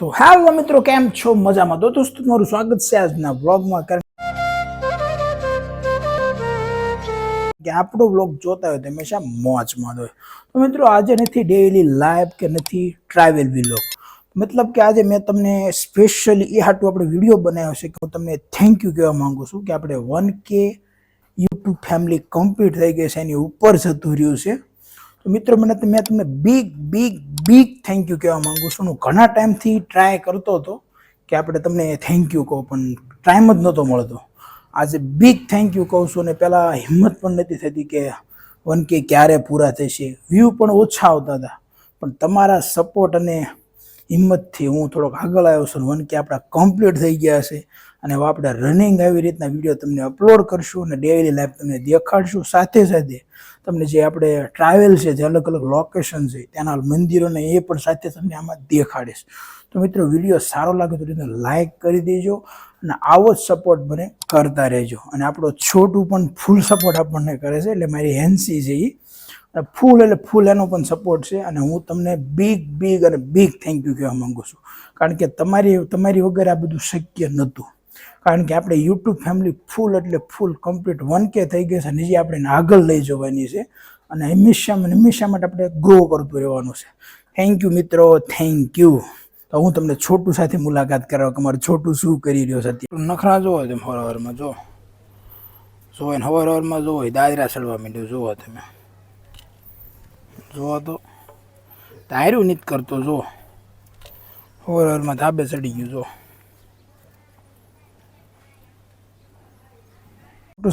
તો હાલો મિત્રો કેમ છો મજામાં તો દોસ્તો તમારું સ્વાગત છે આજના વ્લોગમાં કારણ કે આપણો વ્લોગ જોતા હોય તો હંમેશા મોજમાં જ હોય તો મિત્રો આજે નથી ડેઈલી લાઈવ કે નથી ટ્રાવેલ વ્લોગ મતલબ કે આજે મેં તમને સ્પેશિયલી એ હાટું આપણે વિડીયો બનાવ્યો છે કે હું તમને થેન્ક યુ કહેવા માંગુ છું કે આપણે વન કે યુટ્યુબ ફેમિલી કમ્પ્લીટ થઈ ગઈ છે એની ઉપર જતું રહ્યું છે તો મિત્રો, મને મેં તમને big big big thank you કહેવા માંગુ છું. હું ઘણા ટાઈમથી ટ્રાય કરતો હતો કે આપણે તમને થેન્ક યુ કહો, પણ ટાઈમ જ નહોતો મળતો. આજે બિગ થેન્ક યુ કહું છું અને પહેલાં હિંમત પણ નથી થતી કે વન કે ક્યારે પૂરા થશે. વ્યૂ પણ ઓછા આવતા હતા. પણ તમારા સપોર્ટ અને હિંમતથી હું થોડોક આગળ આવ્યો છું વન કે આપણા કમ્પ્લીટ થઈ ગયા છે. અને આપણે રનિંગ આવી રીતના વીડિયો તમને અપલોડ કરશું અને ડેઇલી લાઈફ તમને દેખાડશું સાથે સાથે. તમને જે આપણે ટ્રાવેલ છે, જે અલગ અલગ લોકેશન છે, ત્યાંના મંદિરોને એ પણ સાથે તમને આમાં દેખાડીશ. તો મિત્રો વીડિયો સારો લાગે તો તેને લાઈક કરી દેજો અને આવો જ સપોર્ટ મને કરતા રહેજો. અને આપણો છોટું પણ ફૂલ સપોર્ટ આપણને કરે છે, એટલે મારી હેન્સી છે એ અને ફૂલ એટલે ફૂલ એનો પણ સપોર્ટ છે અને હું તમને બિગ બિગ અને બિગ થેન્ક યુ કહેવા માગું છું. કારણ કે તમારી તમારી વગર આ બધું શક્ય નહોતું. કારણ કે આપણે યુટ્યુબ ફેમિલી ફૂલ એટલે ફૂલ કમ્પ્લીટ વન કે થઈ ગઈ છે અને જે આપણે આગળ લઈ જવાની છે. અને હંમેશા હંમેશા માટે આપણે ગ્રો કરતું રહેવાનું છે. થેન્ક યુ મિત્રો થેન્ક યુ તો હું તમને છોટું સાથે મુલાકાત કરાવ કે મારે છોટું શું કરી રહ્યો છે નખરા જોવો તમે હવારમાં, જો. જોવો હવાર હવારમાં જોવો દાદરા ચડવા માંડ્યો, જોવો તમે. જોવો તો તાર્યું નથી કરતો જો. હવારમાં ધાબે ચડી ગયું જો.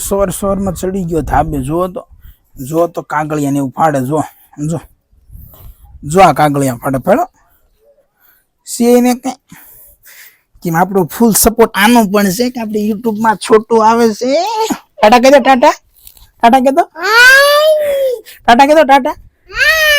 સોર સોરમાં ચડી ગયો ધાબે જો તો. જો તો કાગળિયાને એવું ફાડે જો. જો. જો આ કાગળિયા ફાડે ફાડો સીએને કઈ કે આપણો ફૂલ સપોર્ટ આનો પણ છે કે આપણે યુટ્યુબમાં છોટું આવે છે? ટાટા કહેતો ટાટા. ટાટા કહેતો? ટાટા કહેતો ટાટા?